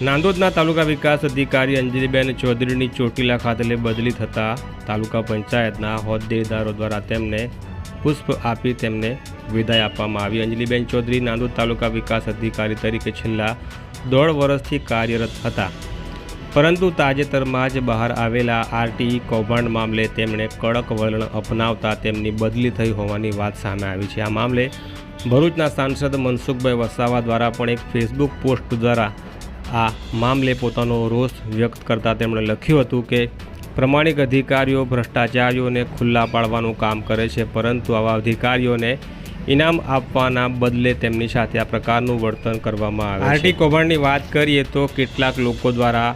નાંદોદના તાલુકા વિકાસ અધિકારી અંજલિબેન ચૌધરીની ચોટીલા ખાતે બદલી થતાં તાલુકા પંચાયતના હોદ્દેદારો દ્વારા તેમને પુષ્પ આપી તેમને વિદાય આપવામાં આવી. અંજલિબેન ચૌધરી નાંદોદ તાલુકા વિકાસ અધિકારી તરીકે છેલ્લા દોઢ વર્ષથી કાર્યરત હતા. પરંતુ તાજેતરમાં જ બહાર આવેલા આરટીઈ કૌભાંડ મામલે તેમણે કડક વલણ અપનાવતા તેમની બદલી થઈ હોવાની વાત સામે આવી છે. આ મામલે ભરૂચના સાંસદ મનસુખભાઈ વસાવા દ્વારા પણ એક ફેસબુક પોસ્ટ દ્વારા આ મામલે પોતાનો રોષ વ્યક્ત કરતા તેમણે લખ્યું હતું કે પ્રમાણિક અધિકારીઓ, ભ્રષ્ટાચારીઓને ખુલ્લા પાડવાનું કામ કરે છે, પરંતુ આવા અધિકારીઓને ઇનામ આપવાના બદલે તેમની સાથે આ પ્રકારનું વર્તન કરવામાં આવે આરટી કૌભાંડની વાત કરીએ તો કેટલાક લોકો દ્વારા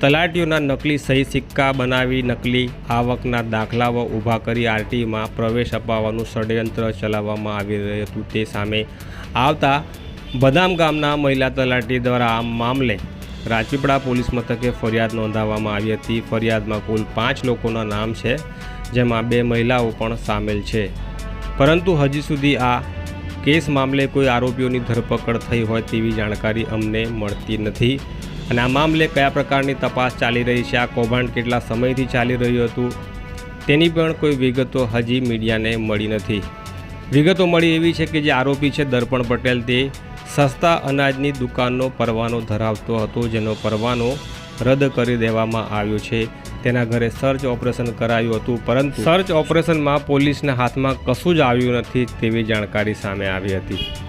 તલાટીઓના નકલી સહી સિક્કા બનાવી નકલી આવકના દાખલાઓ ઊભા કરી આરટીમાં પ્રવેશ અપાવવાનું ષડયંત્ર ચલાવવામાં આવી રહ્યું હતું. તે સામે આવતા બદામ ગામના મહિલા તલાટી દ્વારા આ મામલે રાજપીપળા પોલીસ મથકે ફરિયાદ નોંધાવવામાં આવી હતી. ફરિયાદમાં કુલ પાંચ લોકોના નામ છે, જેમાં બે મહિલાઓ પણ સામેલ છે. પરંતુ હજી સુધી આ કેસ મામલે કોઈ આરોપીઓની ધરપકડ થઈ હોય તેવી જાણકારી અમને મળતી નથી. અને આ મામલે કયા પ્રકારની તપાસ ચાલી રહી છે, આ કૌભાંડ કેટલા સમયથી ચાલી રહ્યું હતું, તેની પણ કોઈ વિગતો હજી મીડિયાને મળી નથી. વિગતો મળી એવી છે કે જે આરોપી છે દર્પણ પટેલ, તે સસ્તા અનાજની દુકાનનો પરવાનો ધરાવતો હતો, જેનો પરવાનો રદ કરી દેવામાં આવ્યો છે. તેના ઘરે સર્ચ ઓપરેશન કરાયું હતું, પરંતુ સર્ચ ઓપરેશનમાં પોલીસના હાથમાં કશું જ આવ્યું નથી તેવી જાણકારી સામે આવી હતી.